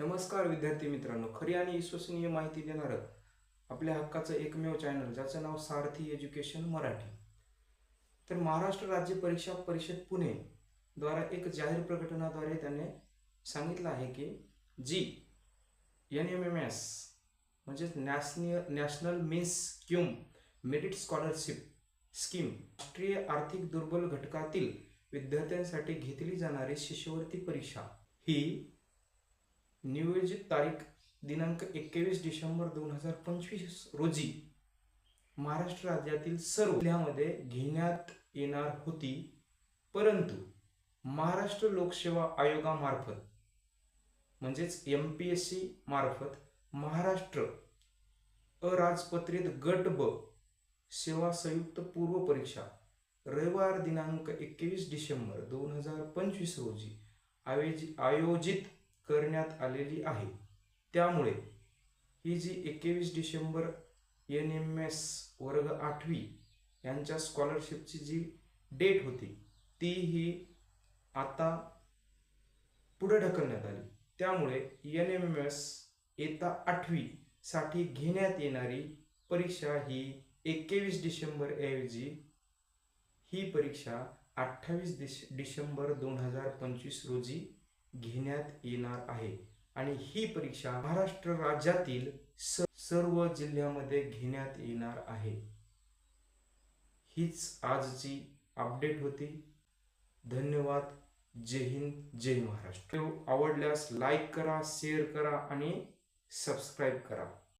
नमस्कार विद्यार्थी मित्रांनो खरी आणि विश्वसनीय माहिती देणारं आपल्या हक्काचं एकमेव चॅनल ज्याचं नाव सारथी एज्युकेशन मराठी. तर महाराष्ट्र राज्य परीक्षा परिषद पुणे द्वारा एक जाहीर प्रकटनाद्वारे त्याने सांगितलं आहे की जी एन एम एम एस म्हणजेच national national means cum merit scholarship scheme राष्ट्रीय आर्थिक दुर्बल घटकातील विद्यार्थ्यांसाठी घेतली जाणारी शिष्यवृत्ती परीक्षा. ही नियोजित तारीख दिनांक एकवीस डिसेंबर दोन हजार पंचवीस रोजी महाराष्ट्र राज्यातील सर्व जिल्ह्यामध्ये घेण्यात येणार होती. परंतु महाराष्ट्र लोकसेवा आयोगामार्फत म्हणजेच एम पी एस सी मार्फत महाराष्ट्र अराजपत्रित गट ब सेवा संयुक्त पूर्व परीक्षा रविवार दिनांक एकवीस डिसेंबर दोन हजार पंचवीस रोजी आयोजित करण्यात आलेली आहे. त्यामुळे ही जी एकवीस डिसेंबर एन एम एस वर्ग आठवी यांच्या स्कॉलरशिपची जी डेट होती ती ही आता पुढे ढकलण्यात आली. त्यामुळे एन एम एम एस येता आठवीसाठी घेण्यात येणारी परीक्षा ही एकवीस डिसेंबर ऐवजी ही परीक्षा अठ्ठावीस डिस डिसेंबर दोन हजार पंचवीस रोजी घेण्यात येणार आहे. आणि ही परीक्षा महाराष्ट्र राज्यातील सर्व जिल्ह्यामध्ये घेण्यात येणार आहे. हीच आजची अपडेट होती. धन्यवाद. जय हिंद. जय महाराष्ट्र. आवडल्यास लाईक करा शेअर करा आणि सबस्क्राईब करा.